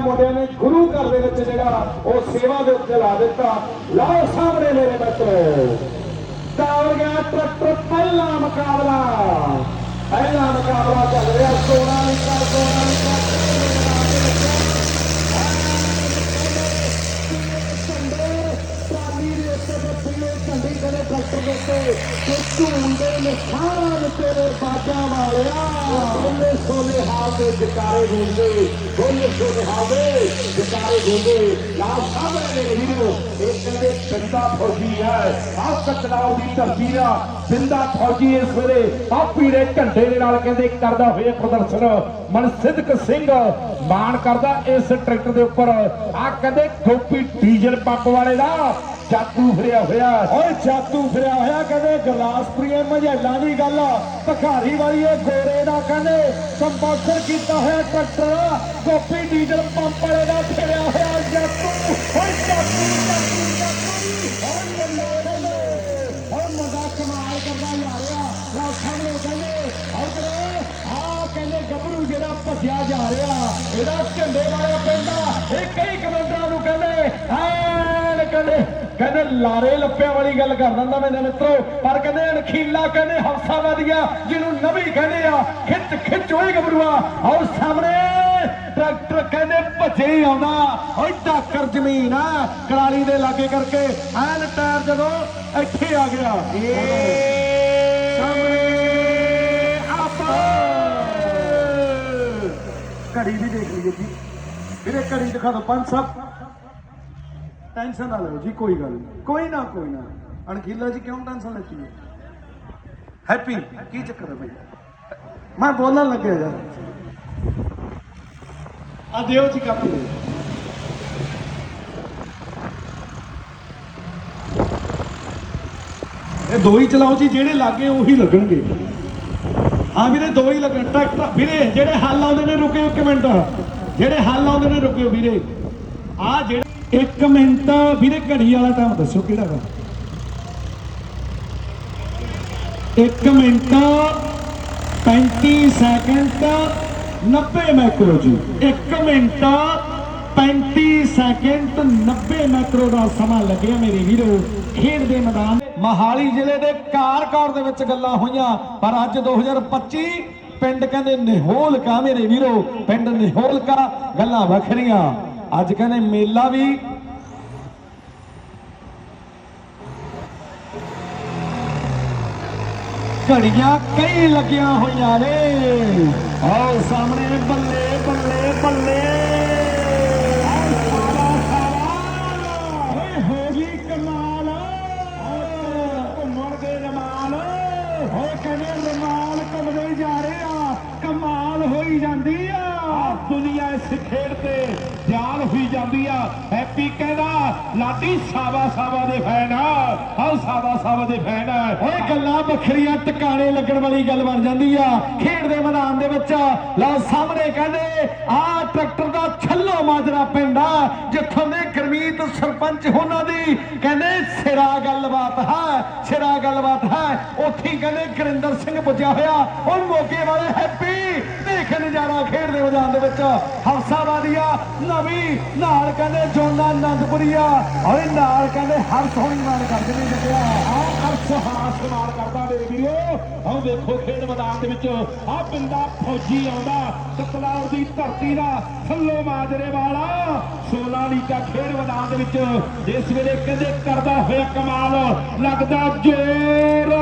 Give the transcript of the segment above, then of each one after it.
ਮੁੰਡਿਆਂ ਨੇ ਗੁਰੂ ਘਰ ਦੇ ਵਿੱਚ ਜਿਹੜਾ ਉਹ ਸੇਵਾ ਦੇ ਉੱਤੇ ਲਾ ਦਿੱਤਾ ਲਓ ਸਾਹਮਣੇ ਮੇਰੇ ਮਿੱਤਰੋ ਦੌੜ ਗਿਆ ਟਰੈਕਟਰ ਪਹਿਲਾ ਮੁਕਾਬਲਾ ਪਹਿਲਾ ਮੁਕਾਬਲਾ ਚੱਲ ਰਿਹਾ ਸੋਨਾ ਲਿਖਾ ਸੋਨਾ ਲਿਖਾ ਟਰੈਕਟਰ ਦੇ ਉੱਤੇ ਤੇ ਝੂੰਡੇ ਨਿਸ਼ਾਨ ਤੇਰੇ ਬੋਲੇ ਸੋਲੇ ਜਕਾਰੇ ਗੂੰਜਦੇ ਬੋਲੇ ਸੋਲੇ ਹਾਲ ਜਕਾਰੇ ਗੂੰਜਦੇ ਲਾ ਸਾਹਮਣੇ ਦੇ ਵੀਰੋ ਇਹ ਕਹਿੰਦੇ ਪਿੰਡਾ ਫੌਜੀ ਹੈ। ਆਹ ਕਤਲਾਉ ਦੀ ਧਰਤੀ ਆ, ਪਿੰਡਾ ਫੌਜੀ ਇਸ ਵੇਲੇ ਪਾਪੀ ਦੇ ਝੰਡੇ ਦੇ ਨਾਲ ਕਹਿੰਦੇ ਕਰਦਾ ਹੋਇਆ ਪ੍ਰਦਰਸ਼ਨ। ਮਨਸਿੱਧਕ ਸਿੰਘ ਮਾਣ ਕਰਦਾ ਇਸ ਟਰੈਕਟਰ ਦੇ ਉੱਪਰ। ਆ ਕਹਿੰਦੇ ਗੋਪੀ ਡੀਜ਼ਲ ਪੰਪ ਵਾਲੇ ਦਾ ਜਾਦੂ ਫਿਰਿਆ ਹੋਇਆ ਓਏ ਜਾਦੂ ਫਿਰਿਆ ਹੋਇਆ ਕਹਿੰਦੇ ਗਲਾਸਪੁਰੀਏ ਮਝੈਲਾਂ ਦੀ ਗੱਲ ਭਖਾਰੀ ਵਾਲੀ ਇਹ ਗੋਰੇ ਦਾ ਕਹਿੰਦੇ ਸੰਪਾਦਨ ਕੀਤਾ ਹੋਇਆ ਟਰੈਕਟਰ ਗੋਪੀ ਡੀਜ਼ਲ ਪੰਪ ਵਾਲੇ ਦਾ ਫਿਰਿਆ ਹੋਇਆ ਜਾਦੂ। ਓਏ ਜਾਦੂ ਜਾਦੂ ਜਾਦੂ। ਓਏ ਬੱਲੇ ਕਮਾਲ ਕਰਦਾ ਯਾਰਿਆ ਲਓ ਸਾਹਮਣੇ ਕਹਿੰਦੇ ਹੌਕਰੇ ਆ ਕਹਿੰਦੇ ਗੱਭਰੂ ਜਿਹੜਾ ਭੱਜਿਆ ਜਾ ਰਿਹਾ। ਇਹਦਾ ਲਾਰੇ ਲੱਪਿਆਂ ਵਾਲੀ ਗੱਲ ਕਰ ਦਿੰਦਾ ਮੇਰੇ ਮਿੱਤਰੋ। ਪਰ ਕਹਿੰਦੇ ਅਣਖੀਲਾ ਕਹਿੰਦੇ ਹੌਸਾ ਵਧੀਆ ਜਿਹਨੂੰ ਨਵੀਂ ਕਹਿੰਦੇ ਆ ਖਿੱਚ ਖਿੱਚ ਓਏ ਗੱਭਰੂਆ। ਔਰ ਸਾਹਮਣੇ ਟਰੈਕਟਰ ਕਹਿੰਦੇ ਭੱਜੇ ਆਉਂਦਾ। ਓਏ ਟੱਕਰ ਜ਼ਮੀਨ ਆ ਕਰਾਲੀ ਦੇ ਲਾਗੇ ਕਰਕੇ। ਐਨ ਟਾਇਰ ਜਦੋਂ ਇੱਥੇ ਆ ਗਿਆ। ਏ ਸਾਹਮਣੇ ਆਪਾ। ਘੜੀ ਵੀ ਦੇਖ ਲਈਏ ਜੀ। ਵੀਰੇ ਘੜੀ ਦਿਖਾ ਦਿਓ ਪੰਜ ਸਾਹਿਬ ਟੈਨਸ਼ਨ ਨਾ ਲਓ ਜੀ, ਕੋਈ ਗੱਲ ਨਹੀਂ। ਕੋਈ ਨਾ ਕੋਈ ਨਾ। ਅਣਖੀਲਾ ਜੀ, ਕਿਉਂ ਟੈਨਸ਼ਨ ਲੈਤੀ ਹੈ? ਹੈਪੀ ਕੀ ਚੱਕਰ ਹੈ ਭਾਈ ਮੈਂ ਬੋਲਣ ਲੱਗਿਆ ਯਾਰ। ਆ ਦਿਓ ਜੀ ਕਾਪੀ। ਦਿਓ। ਇਹ ਦੋ ਹੀ ਚਲਾਓ ਜੀ, ਜਿਹੜੇ ਲਾਗੇ ਉਹੀ ਲੱਗਣਗੇ। ਹਾਂ ਵੀਰੇ, ਦੋ ਹੀ ਲੱਗਣ। ਟਰੈਕਟਰ ਵੀਰੇ, ਜਿਹੜੇ ਹੱਲ ਆਉਂਦੇ ਨੇ, ਰੁਕਿਓ ਇੱਕ ਮਿੰਟ। ਜਿਹੜੇ ਹੱਲ ਆਉਂਦੇ ਨੇ, ਰੁਕਿਓ ਵੀਰੇ। ਆ ਜਿਹੜੇ ਇੱਕ ਮਿੰਟ, ਵੀਰੇ ਘੜੀ ਵਾਲਾ ਟਾਈਮ ਦੱਸੋ ਕਿਹੜਾ ਵਾ? ਇੱਕ ਮਿੰਟ 35 ਸੈਕਿੰਡ 90 ਮੈਕਰੋ ਜੀ। ਇੱਕ ਮਿੰਟ 35 ਸੈਕਿੰਡ 90 ਮੈਕਰੋ ਦਾ ਸਮਾਂ ਲੱਗਿਆ ਮੇਰੇ ਵੀਰੋ, ਖੇਡ ਦੇ ਮੈਦਾਨ ਮਹਾਲੀ ਜ਼ਿਲ੍ਹੇ ਦੇ ਕਾਰਕੌਰ ਦੇ ਵਿੱਚ ਗੱਲਾਂ ਹੋਈਆਂ, ਪਰ ਅੱਜ 2025 ਪਿੰਡ ਕਹਿੰਦੇ ਨਿਹੋਲਕਾ ਮੇਰੇ ਵੀਰੋ, ਪਿੰਡ ਨਿਹੋਲਕਾ, ਗੱਲਾਂ ਵੱਖਰੀਆਂ। ਅੱਜ ਕਹਿੰਦੇ ਮੇਲਾ ਵੀ ਘੜੀਆਂ ਕਈ ਲੱਗੀਆਂ ਹੋਈਆਂ ਨੇ। ਆਓ ਸਾਹਮਣੇ ਬੱਲੇ ਬੱਲੇ ਬੱਲੇ। ਆਓ ਹੋ ਗਈ ਕਮਾਲ। ਓਏ ਘੁੰਮਣ ਕਹਿੰਦੇ ਰਮਾਲ ਘੁੰਮਦੇ ਜਾ ਰਹੇ ਆ। ਕਮਾਲ ਹੋਈ ਜਾਂਦੀ ਆ। ਆਹ ਦੁਨੀਆ ਇਸ ਖੇਡ ਤੇ ਜਾਨ ਜਾਂਦੀ ਆ। ਹੈਪੀ ਕਹਿੰਦਾ, ਲਾਡੀ ਸਾਵਾ ਸਾਵਾ ਦੇ ਫੈਨ ਆ। ਆਹ ਸਾਵਾ ਸਾਵਾ ਦੇ ਫੈਨ ਆ। ਓਏ ਗੱਲਾਂ ਵੱਖਰੀਆਂ ਟਿਕਾਣੇ ਲੱਗਣ ਵਾਲੀ ਗੱਲ ਬਣ ਜਾਂਦੀ ਆ। ਖੇਡ ਦੇ ਮੈਦਾਨ ਦੇ ਵਿੱਚ ਲਓ ਸਾਹਮਣੇ ਕਹਿੰਦੇ ਆਹ ਟਰੈਕਟਰ ਦਾ ਛੱਲੋ ਮਾਜਰਾ ਪਿੰਡ ਆ, ਜਿੱਥੋਂ ਦੇ ਗਰਮੀਤ ਸਰਪੰਚ ਉਹਨਾਂ ਦੀ ਕਹਿੰਦੇ, ਸਿਰਾ ਗੱਲਬਾਤ ਹੈ, ਸਿਰਾ ਗੱਲਬਾਤ ਹੈ। ਉੱਥੇ ਕਹਿੰਦੇ, ਗੁਰਿੰਦਰ ਸਿੰਘ ਪੁੱਜਿਆ ਹੋਇਆ। ਉਹ ਮੋਗੇ ਵਾਲੇ ਹੈਪੀ ਦੇਖ ਨਜ਼ਾਰਾ ਖੇਡ ਦੇ ਮੈਦਾਨ ਦੇ ਵਿੱਚ। ਹਫਸਾ ਵਾਦੀਆ ਨਾਲ ਕਹਿੰਦੇ ਜੋਨਾ ਆਨੰਦਪੁਰੀਆ ਓਏ ਨਾਲ ਕਹਿੰਦੇ ਹਰ ਸੋਹਣੀ ਮਾਰ ਕਰਦੇ ਨੇ ਲੱਗਿਆ ਆ ਅਰਸ਼ ਹਾਸ ਮਾਰ ਕਰਦਾ ਮੇਰੇ ਵੀਰੋ। ਆਹ ਵੇਖੋ ਖੇਡ ਮੈਦਾਨ ਦੇ ਵਿੱਚ ਆ ਪਿੰਡਾ ਫੌਜੀ ਆਉਂਦਾ। ਕਤਲਾਉ ਦੀ ਧਰਤੀ ਦਾ ਥੱਲੋ ਮਾਜਰੇ ਵਾਲਾ। ਸੋਨਾਲੀਕਾ ਖੇਡ ਮੈਦਾਨ ਦੇ ਵਿੱਚ ਇਸ ਵੇਲੇ ਕਹਿੰਦੇ ਕਰਦਾ ਹੋਇਆ ਕਮਾਲ। ਲੱਗਦਾ ਜ਼ੋਰ।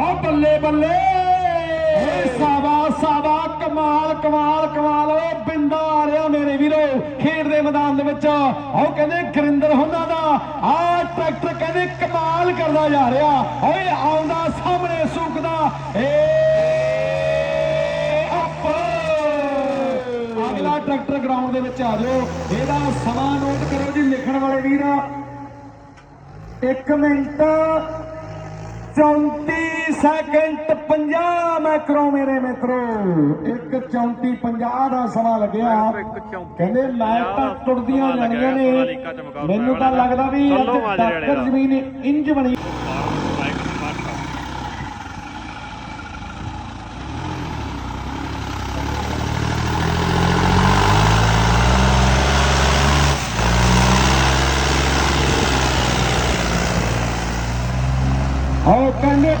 ਆ ਬੱਲੇ ਬੱਲੇ। ਕਮਾਲ ਕਮਾਲ ਕਮਾਲ। ਓਏ ਬਿੰਦਾ ਆ ਰਿਹਾ ਮੇਰੇ ਵੀਰੋ, ਖੇਡ ਦੇ ਮੈਦਾਨ ਦੇ ਵਿੱਚ। ਉਹ ਕਹਿੰਦੇ ਗੁਰਿੰਦਰ ਉਹਨਾਂ ਦਾ। ਆ ਟਰੈਕਟਰ ਕਹਿੰਦੇ ਕਮਾਲ ਕਰਦਾ ਜਾ ਰਿਹਾ। ਓਏ ਆਉਂਦਾ ਸਾਹਮਣੇ ਸੂਕਦਾ। ਏ ਅਗਲਾ ਟਰੈਕਟਰ ਗਰਾਊਂਡ ਦੇ ਵਿੱਚ ਆ ਜਾਓ। ਇਹਦਾ ਸਮਾਂ ਨੋਟ ਕਰੋ ਜੀ ਲਿਖਣ ਵਾਲੇ ਵੀਰ। 1 ਮਿੰਟ। 34 ਸੈਕਿੰਡ 50 ਮੈਕਰੋ ਮੇਰੇ ਮਿੱਤਰੋ। 1 34 50 ਦਾ ਸਮਾਂ ਲੱਗਿਆ। ਕਹਿੰਦੇ ਲਾਈਟਾਂ ਟੁੱਟਦੀਆਂ ਜਾਣੀਆਂ ਨੇ। ਮੈਨੂੰ ਤਾਂ ਲੱਗਦਾ ਵੀ ਅੱਜ ਡਾਕਟਰ ਜ਼ਮੀਨ ਇੰਜ ਬਣੀ ਕਹਿੰਦੇ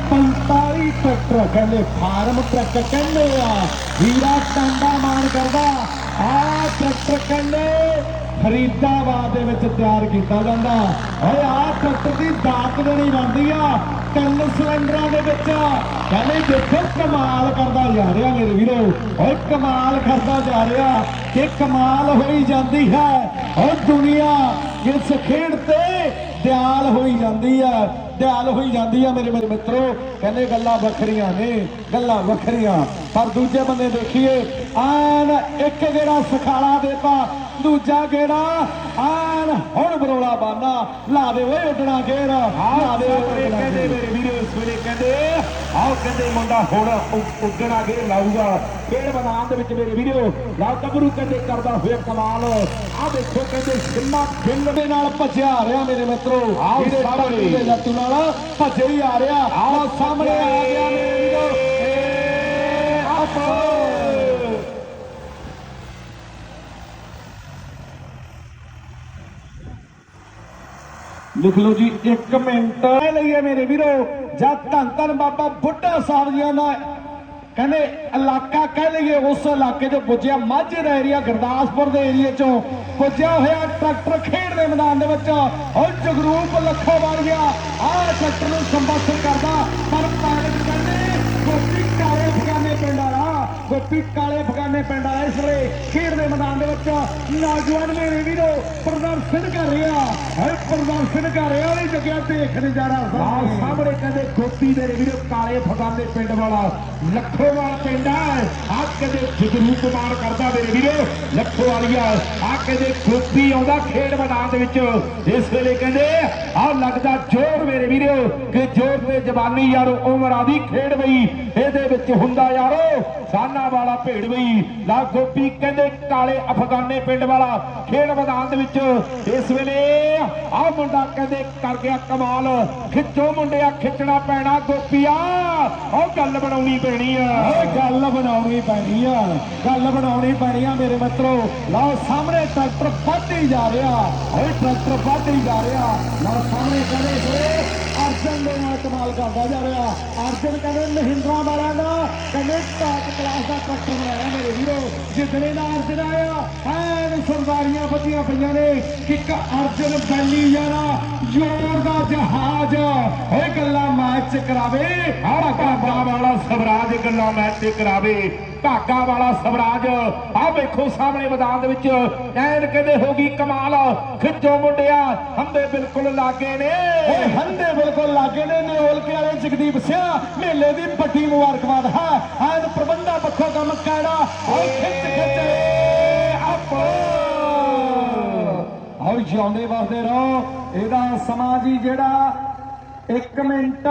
45 ਟਰੈਕਟਰ ਕਹਿੰਦੇ ਫਾਰਮ ਆ। ਵੀਰਾ ਟਾਂਡਾ ਕਰਦਾ। ਆ ਟਰੈਕਟਰ ਕਹਿੰਦੇ ਫਰੀਦਾਬਾਦ ਦੇ ਵਿੱਚ ਤਿਆਰ ਕੀਤਾ ਜਾਂਦਾ। ਓਏ, ਆ ਟਰੈਕਟਰ ਦੀ ਦਾਤ ਦੇਣੀ ਬਣਦੀ ਆ। ਤਿੰਨ ਸਿਲੰਡਰਾਂ ਦੇ ਵਿੱਚ। ਕਹਿੰਦੇ ਦੇਖੋ, ਕਮਾਲ ਕਰਦਾ ਜਾ ਰਿਹਾ ਮੇਰੇ ਵੀਰੋ। ਓਏ, ਕਮਾਲ ਕਰਦਾ ਜਾ ਰਿਹਾ ਕਿ ਕਮਾਲ ਹੋਈ ਜਾਂਦੀ ਹੈ। ਓਏ, ਦੁਨੀਆ ਇਸ ਖੇਡ ਤੇ ਦਿਆਲ ਹੋਈ ਜਾਂਦੀ ਆ, ਦਿਆਲ ਹੋਈ ਜਾਂਦੀ ਆ ਮੇਰੇ ਮੇਰੇ ਮਿੱਤਰੋ। ਕਹਿੰਦੇ ਗੱਲਾਂ ਵੱਖਰੀਆਂ ਨੇ, ਗੱਲਾਂ ਵੱਖਰੀਆਂ। ਪਰ ਦੂਜੇ ਬੰਦੇ ਦੇਖੀਏ ਆਨ ਇੱਕ ਗੇੜਾ ਸਖਾਲਾ ਦੇਤਾ ਦੂਜਾ ਗੇੜਾ ਆਨ ਹੁਣ ਬਰੋਲਾ ਬਾਨਾ। ਲਾ ਦੇ ਓਏ ਉੱਡਣਾ ਗੇਰ ਲਾ ਦੇ ਕਹਿੰਦੇ। ਮੇਰੇ ਵੀਰੋ ਇਸ ਵੇਲੇ ਕਹਿੰਦੇ ਆਹ ਕਹਿੰਦੇ ਮੁੰਡਾ ਹੁਣ ਉੱਡਣਾ ਗੇ ਲਾਊਗਾ। ਖੇਡ ਮੈਦਾਨ ਦੇ ਵਿੱਚ ਮੇਰੇ ਵੀਰੋ ਲਾਲ ਕਬਰੂ ਕਹਿੰਦੇ ਕਰਦਾ ਹੋਇਆ ਕਮਾਲ। ਆਹ ਦੇਖੋ ਕਹਿੰਦੇ ਕਿੰਨਾ ਬਿੱਲ ਦੇ ਨਾਲ ਭੱਜਿਆ ਆ ਰਿਹਾ ਮੇਰੇ ਮਿੱਤਰੋ। ਆਓ ਇਹਦੇ ਸਾਹਮਣੇ। ਦੇ ਲੱਤੂ ਨਾਲ ਭੱਜੇ ਹੀ ਆ ਰਿਹਾ। ਆਹ ਸਾਹਮਣੇ ਆ ਗਿਆ ਮੇਰੇ ਵੀਰੋ। ਏ ਆਪੋ ਲਿਖ ਲਓ ਜੀ 1 ਮਿੰਟ। ਲਈਏ ਮੇਰੇ ਵੀਰੋ, ਜਦ ਧੰਨ ਧੰਨ ਬਾਬਾ ਬੁੱਢਾ ਸਾਹਿਬ ਜੀਆਂ ਦਾ ਕਹਿੰਦੇ ਇਲਾਕਾ ਕਹਿ ਲਈਏ, ਉਸ ਇਲਾਕੇ ਚੋਂ ਪੁੱਜਿਆ ਮਾਝੇ ਦਾ ਏਰੀਆ ਗੁਰਦਾਸਪੁਰ ਦੇ ਏਰੀਏ ਚੋਂ। ਪੁੱਜਿਆ ਹੋਇਆ ਟਰੈਕਟਰ ਖੇਡ ਦੇ ਮੈਦਾਨ ਦੇ ਵਿੱਚ। ਔਰ ਜਗਰੂਪ ਲੱਖੋ ਬਣ ਗਿਆ। ਆਹ ਟਰੈਕਟਰ ਨੂੰ ਸੰਬੋਧਨ ਕਰਦਾ, ਪਰ ਪਾਇਲਟ ਕਹਿੰਦੇ, ਗੋਪੀ ਕਾਲੇ ਫਗਾਨੇ ਪਿੰਡ ਵਾਲਾ, ਗੋਪੀ ਕਾਲੇ ਫਗਾਨੇ ਪਿੰਡ ਵਾਲਾ ਇਸ ਵੇਲੇ ਖੇਡ ਦੇ ਮੈਦਾਨ ਦੇ ਵਿੱਚ। ਨੌਜਵਾਨ ਮੇਰੇ ਵੀਰੋ, ਪ੍ਰਦਰਸ਼ਨ ਕਰ ਰਿਹਾ। ਹੈ ਪ੍ਰਦਰਸ਼ਨ ਕਰ ਰਿਹਾ ਉਹਦੀ ਜਗ੍ਹਾ ਦੇਖ ਨਜ਼ਾਰਾ ਆਹ ਸਾਹਮਣੇ ਸਾਹਮਣੇ ਕਹਿੰਦੇ ਗੋਪੀ ਮੇਰੇ ਵੀਰੋ ਕਾਲੇ ਫਗਾਨੇ ਪਿੰਡ ਵਾਲਾ ਲੱਖੋਵਾਲ ਪਿੰਡ ਹੈ ਆਹ ਕਹਿੰਦੇ ਜਗਰੂ ਕੁਮਾਰ ਕਰਦਾ ਮੇਰੇ ਵੀਰੋ ਲੱਖੋਵਾਲੀਆ। ਆਹ ਕਹਿੰਦੇ ਗੋਪੀ ਆਉਂਦਾ ਖੇਡ ਮੈਦਾਨ ਦੇ ਵਿੱਚ। ਇਸ ਵੇਲੇ ਕਹਿੰਦੇ ਆਹ ਲੱਗਦਾ ਜੋਰ ਮੇਰੇ ਵੀਰੋ ਕਿ ਜੋਰ ਤੇ ਜਵਾਨੀ ਯਾਰੋ ਉਮਰ ਆਦੀ ਖੇਡ ਬਈ। ਇਹਦੇ ਵਿੱਚ ਹੁੰਦਾ ਯਾਰੋ ਸਾਨਾ ਵਾਲਾ ਭੇੜ ਬਈ। ਲਾ ਗੋਪੀ ਕਹਿੰਦੇ ਕਾਲੇ ਅਫਗਾਨੇ ਪਿੰਡ ਵਾਲਾ ਖੇਡ ਮੈਦਾਨ ਦੇ ਵਿੱਚ। ਇਸ ਵੇਲੇ ਆਹ ਮੁੰਡਾ ਕਹਿੰਦੇ ਕਰ ਗਿਆ ਕਮਾਲ। ਖਿੱਚੋ ਮੁੰਡਿਆ, ਖਿੱਚਣਾ ਪੈਣਾ ਗੋਪੀਆ। ਉਹ ਗੱਲ ਬਣਾਉਣੀ ਪੈਣੀ ਆ। ਓਏ ਗੱਲ ਬਣਾਉਣੀ ਪੈਣੀ ਆ। ਗੱਲ ਬਣਾਉਣੀ ਪੈਣੀ ਆ ਮੇਰੇ ਮਿੱਤਰੋ। ਲਓ ਸਾਹਮਣੇ ਟਰੈਕਟਰ ਵੱਧਦੀ ਜਾ ਰਿਹਾ। ਓਏ ਟਰੈਕਟਰ ਵੱਧਦੀ ਜਾ ਰਿਹਾ। ਲਓ ਸਾਹਮਣੇ ਕਹਿੰਦੇ ਸੇ ਅਰਜਨ ਦੇ ਨਾਲ ਕਮਾਲ ਕਰਦਾ ਜਾ ਰਿਹਾ। ਅਰਜਨ ਕਹਿੰਦੇ, ਮਹਿੰਦਰਾ ਵਾਲਿਆਂ ਦਾ ਕਹਿੰਦੇ ਟਾਪ ਕਲਾਸ ਦਾ ਟਰੈਕਟਰ ਬਣਾਇਆ ਮੇਰੇ ਵੀਰੋ। ਜਿੱਦਣੇ ਦਾ ਅਰਜਨ ਆਇਆ, ਐਨ ਸਰਦਾਰੀਆਂ ਬੱਤੀਆਂ ਪਈਆਂ ਨੇ। ਕਿੱਕ ਅਰਜਨ ਬੈਲੀ ਜਾਣਾ ਜ਼ੋਰ ਦਾ ਜਹਾਜ਼ ਕਰਾਵੇ। ਆਹ ਵਾਲਾ ਸਵਰਾਜ ਗੱਲਾਂ ਮੈਚ ਤੇ ਕਰਾਵੇ। ਭਾਗਾ ਵਾਲਾ ਸਵਰਾਜ ਆਹ ਵੇਖੋ ਸਾਹਮਣੇ ਮੈਦਾਨ ਦੇ ਵਿੱਚ। ਐਨ ਕਹਿੰਦੇ ਹੋ ਗਈ ਕਮਾਲ ਖਿੱਚੋ ਮੁੰਡਿਆ ਹੰਦੇ ਬਿਲਕੁਲ ਲਾਗੇ ਨੇ। ਓਏ ਹੰਦੇ ਬਿਲਕੁਲ ਲਾਗੇ ਨੇ ਨਿਓਲਕੇ ਵਾਲੇ ਜਗਦੀਪ ਸਿੰਘ ਮੇਲੇ ਦੀ ਵੱਡੀ ਮੁਬਾਰਕਬਾਦ ਹੈ। ਐਨ ਪ੍ਰਬੰਧਾ ਪੱਖੋਂ ਕੰਮ ਕਾੜਾ ਓਏ ਖਿੱਚ ਖਿੱਚ। ਆਪੋ ਔਰ ਜਿਉਂਦੇ ਵਸਦੇ ਰਹੋ। ਇਹਦਾ ਸਮਾਂ ਜੀ ਜਿਹੜਾ 1 ਮਿੰਟ।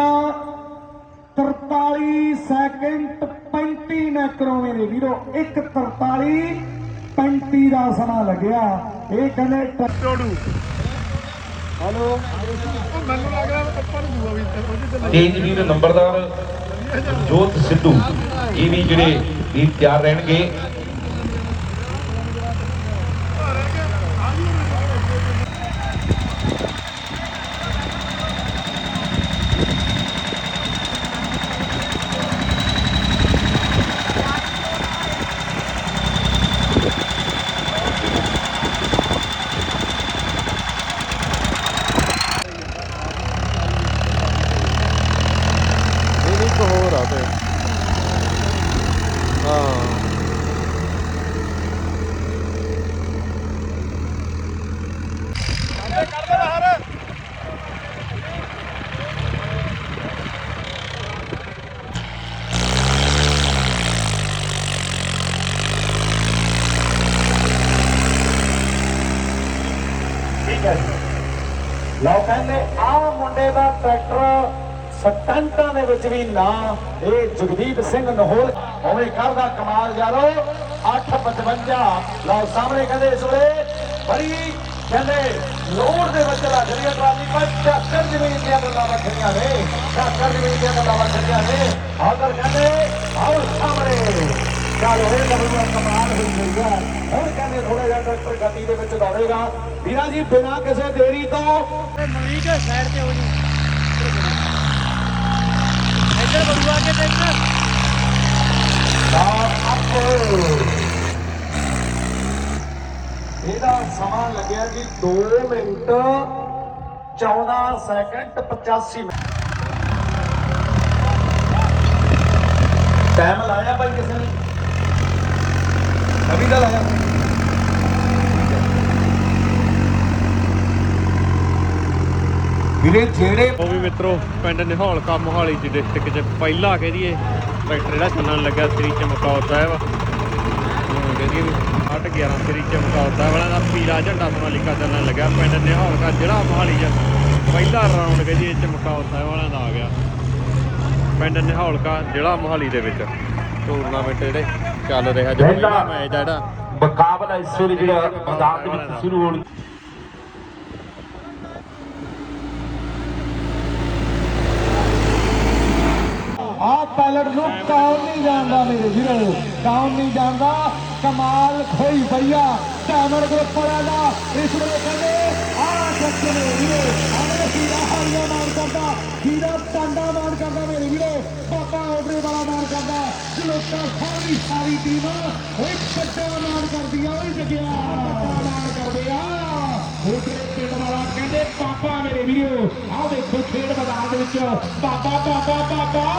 43 ਸੈਕਿੰਡ 35 ਮੈਕਰੋ ਮੇਰੇ ਵੀਰੋ। 1:43 35 ਦਾ ਸਮਾਂ ਲੱਗਿਆ। ਇਹ ਕਹਿੰਦੇ ਟ- ਤੇਜ ਵੀਰ ਨੰਬਰਦਾਰ ਜੋਤ ਸਿੱਧੂ ਇਹ ਵੀ ਜਿਹੜੇ ਵੀਰ ਤਿਆਰ ਰਹਿਣਗੇ ਇਹ ਵੀ ਇੱਕ ਹੋਰ ਆ ਤੇ ਹਾਂ ਠੀਕ ਹੈ ਲਓ ਕਹਿੰਦੇ, ਆ ਮੁੰਡੇ ਦਾ ਟਰੈਕਟਰ ਸਟੰਟਾਂ ਦੇ ਵਿੱਚ ਵੀ ਨਾ, ਇਹ ਜਗਦੀਪ ਸਿੰਘ ਨਹੋਲ। ਉਵੇਂ ਕਰਦਾ ਕਮਾਲ ਯਾਰੋ 855 ਲਓ ਸਾਹਮਣੇ ਕਹਿੰਦੇ ਇਸ ਵੇਲੇ, ਬੜੀ ਕਹਿੰਦੇ ਲੋਡ ਦੇ ਵਿੱਚ ਲੱਗ ਰਹੀ ਹੈ ਟਰਾਲੀ, ਪਰ ਚੱਕਰ ਜ਼ਮੀਨ ਦੀਆਂ ਗੱਲਾਂ ਵੱਖਰੀਆਂ ਨੇ, ਚੱਕਰ ਜ਼ਮੀਨ ਦੀਆਂ ਗੱਲਾਂ ਵੱਖਰੀਆਂ ਨੇ। ਆਦਰ ਕਹਿੰਦੇ, ਆਓ ਸਾਹਮਣੇ। ਚੱਲ ਹੋਏ ਨਵੀਂ ਕਮਾਲ ਹੋਈ ਹੈ ਹੁਣ ਕਹਿੰਦੇ ਥੋੜਾ ਜਿਹਾ ਟਰੈਕਟਰ ਗਤੀ ਦੇ ਵਿੱਚ ਦੌੜੇਗਾ। ਵੀਰਾਂ ਜੀ ਬਿਨਾਂ ਕਿਸੇ ਦੇਰੀ ਤੋਂ। ਇੱਧਰ ਬੜੂਆ ਕੇ ਦੇਖ। ਇਹਦਾ ਸਮਾਂ ਲੱਗਿਆ ਜੀ 2 ਮਿੰਟ 14 ਸੈਕਿੰਡ 85 ਮਿੰਟ। ਟਾਈਮ ਲਾਇਆ ਭਾਈ ਕਿਸੇ ਨੇ? ਅਭੀ ਦਾ ਲਾਇਆ। ਵੀਰੇ ਜਿਹੜੇ ਉਹ ਵੀ ਮਿੱਤਰੋ ਪਿੰਡ ਨਿਹੌਲ ਕਾ ਮੋਹਾਲੀ ਦੀ ਡਿਸਟ੍ਰਿਕਟ 'ਚ ਪਹਿਲਾ ਕਹਿ ਦਈਏ ਟਰੈਕਟਰ ਜਿਹੜਾ ਚੱਲਣ ਲੱਗਾ ਸ੍ਰੀ ਚਮਕੌਰ ਸਾਹਿਬ। ਉਹ ਕਹਿ ਦਈਏ ਵੀ 811 ਸ੍ਰੀ ਚਮਕੌਰ ਸਾਹਿਬ ਵਾਲਾ ਦਾ ਪੀਲਾ ਝੰਡਾ ਸੋਨਾਲੀਕਾ ਚੱਲਣ ਲੱਗਾ ਪਿੰਡ ਨਿਹੌਲ ਕਾ ਜਿਹੜਾ ਮੋਹਾਲੀ 'ਚ ਪਹਿਲਾ ਰਾਉਂਡ ਕਹਿ ਦਈਏ ਚਮਕੌਰ ਸਾਹਿਬ ਵਾਲਿਆਂ ਦਾ ਆ ਗਿਆ। ਪਿੰਡ ਨਿਹੌਲ ਕਾ ਜ਼ਿਲ੍ਹਾ ਮੋਹਾਲੀ ਦੇ ਵਿੱਚ ਟੂਰਨਾਮੈਂਟ ਜਿਹੜੇ ਚੱਲ ਰਿਹਾ ਜਿਹੜਾ ਮੈਚ ਆ ਜਿਹੜਾ। ਮੁਕਾਬਲਾ ਇਸ ਵੇਲੇ ਜਿਹੜਾ ਮੈਦਾਨ ਦੇ ਵਿੱਚ ਸ਼ੁਰੂ ਹੋਣ ਆ ਪਾਇਲਟ ਨੂੰ ਕੌਣ ਨਹੀਂ ਜਾਣਦਾ ਮੇਰੇ ਵੀਰੋ? ਕੌਣ ਨਹੀਂ ਜਾਣਦਾ? ਕਮਾਲ ਖੋਈ ਭਈਆ ਟਾਈਮਰ ਗਰੁੱਪ ਵਾਲਾ ਦਾ। ਇਸ ਵੇਲੇ ਕਹਿੰਦੇ, ਆ ਸੱਚੇ ਨੇ ਵੀਰੋ ਆਨੇ ਸੀਰਾ ਹਾਰੀਆ ਮਾਰ ਕਰਦਾ ਸੀਰਾ ਟਾਂਡਾ ਮਾਰ ਕਰਦਾ ਮੇਰੇ ਵੀਰੋ। ਪਾਪਾ ਆਰਡਰ ਵਾਲਾ ਮਾਰ ਕਰਦਾ। ਜਲੋਟਾ ਸਾਰੀ ਸਾਰੀ ਟੀਮ ਓਏ ਪੱਟਾ ਮਾਰ ਕਰਦੀ ਆ ਓਏ ਜਗਿਆ। ਮਾਰ ਕਰਦੇ ਆ। ਉਧਰੇ ਪਿੰਡ ਵਾਲਾ ਮੇਰੇ ਵੀਰੋ। ਆਹ ਦੇਖੋ ਖੇਡ ਮੈਦਾਨ ਦੇ ਵਿੱਚ। ਬਾਬਾ ਬਾਬਾ ਬਾਬਾ।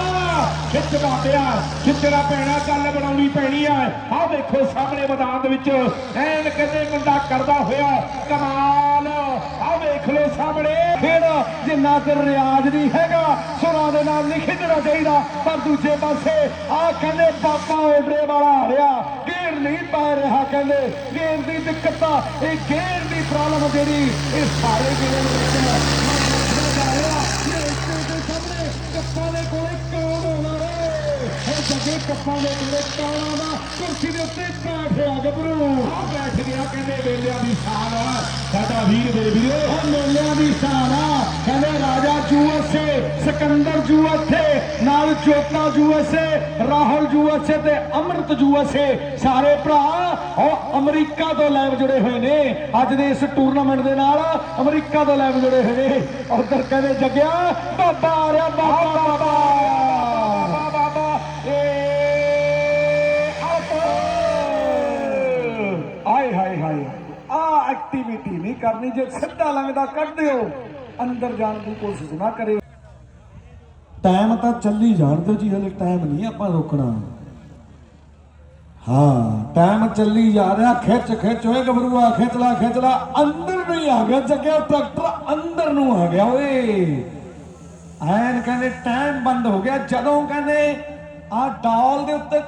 ਖਿੱਚ ਬਾਬਿਆ ਖਿੱਚਣਾ ਪੈਣਾ ਗੱਲ ਬਣਾਉਣੀ ਪੈਣੀ ਆ। ਆਹ ਦੇਖੋ ਸਾਹਮਣੇ ਮੈਦਾਨ ਦੇ ਵਿੱਚ। ਐਨ ਕਹਿੰਦੇ ਮੁੰਡਾ ਕਰਦਾ ਹੋਇਆ, ਕਮਾਲ। ਆਹ ਵੇਖ ਲਓ ਸਾਹਮਣੇ। ਖੇਡ ਜਿੰਨਾ ਚਿਰ ਰਿਆਜ਼ ਨਹੀਂ ਹੈਗਾ, ਸੁਰਾਂ ਦੇ ਨਾਲ ਨਹੀਂ ਖਿੱਚਣਾ ਚਾਹੀਦਾ, ਪਰ ਦੂਜੇ ਪਾਸੇ ਆਹ ਕਹਿੰਦੇ ਪਾਪਾ ਆਰਡਰੇ ਵਾਲਾ ਆ ਰਿਹਾ ਪਾ ਰਿਹਾ ਕਹਿੰਦੇ ਗੇਰ ਦੀ ਦਿੱਕਤ ਇਹ ਗੇਰ ਦੀ ਪ੍ਰੋਬਲਮ ਜਿਹੜੀ, ਇਹ ਸਾਰੇ ਗੇਰ ਵਿੱਚ ਮਸਲਾ ਜਾ ਰਿਹਾ ਇਹ ਇਸ ਦੇ ਸਾਹਮਣੇ ਕੱਪਾਂ ਦੇ ਕੋਲੇ ਕੌਣ ਹੋਣਾ ਰੇ ਇਹ ਜੱਗੇ ਕੱਪਾਂ ਦੇ ਕੋਲੇ ਕੌਣ ਆਉਂਦਾ ਕੁਰਸੀ ਦੇ ਉੱਤੇ ਬੈਠਿਆ ਗੱਭਰੂ ਆ ਬੈਠ ਗਿਆ ਕਹਿੰਦੇ ਵੇਲਿਆਂ ਦੀ ਸ਼ਾਨ ਆ। ਸਾਡਾ ਵੀਰ ਮੇਰੇ ਵੀਰੋ, ਉਹ ਮੇਲਿਆਂ ਦੀ ਸ਼ਾਨ ਆ। ਕਹਿੰਦੇ ਰਾਜਾ ਯੂਐਸਏ ਸਿਕੰਦਰ ਯੂਐਸਏ ਨਾਲ ਜੋਤਾ ਯੂਐਸਏ ਰਾਹੁਲ ਯੂਐਸਏ ਤੇ ਅਮਰਤ ਯੂਐਸਏ ਸਾਰੇ ਭਰਾ, ਉਹ ਅਮਰੀਕਾ ਤੋਂ ਲਾਈਵ ਜੁੜੇ ਹੋਏ ਨੇ। ਅੱਜ ਦੇ ਇਸ ਟੂਰਨਾਮੈਂਟ ਦੇ ਨਾਲ ਅਮਰੀਕਾ ਤੋਂ ਲਾਈਵ ਜੁੜੇ ਹੋਏ ਨੇ। ਉਧਰ ਕਹਿੰਦੇ ਜੱਗਿਆ, ਬਾਬਾ ਆ ਰਿਹਾ ਬਾਬਾ ਬਾਬਾ ਬਾਬਾ। ਐਕਟੀਵਿਟੀ ਨਹੀਂ ਕਰਨੀ, ਜੇ ਸਿੱਧਾ ਲੰਘਦਾ ਕੱਢ ਦਿਓ। ਅੰਦਰ ਜਾਣ ਦੀ ਕੋਸ਼ਿਸ਼ ਨਾ ਕਰੇ ਟਾਈਮ ਤਾਂ ਚੱਲੀ ਜਾਣ ਦਿਓ ਜੀ, ਹਲੇ ਟਾਈਮ ਨਹੀਂ ਆਪਾਂ ਰੋਕਣਾ। ਹਾਂ ਟਾਈਮ ਚੱਲੀ ਜਾ ਰਿਹਾ, ਖਿੱਚ ਖਿੱਚ, ਓਏ ਗਬਰੂਆ ਖਿੱਚ ਲਾ, ਖਿੱਚ ਅੰਦਰ ਨੂੰ ਆ ਗਿਆ ਜੱਗਿਆ ਟਰੈਕਟਰ ਅੰਦਰ ਨੂੰ ਆ ਗਿਆ, ਓਏ। ਐਨ ਕਹਿੰਦੇ ਟਾਈਮ ਬੰਦ ਹੋ ਗਿਆ, ਜਦੋਂ ਕਹਿੰਦੇ ਆ ਡਾਲ ਦੇ ਉੱਤੇ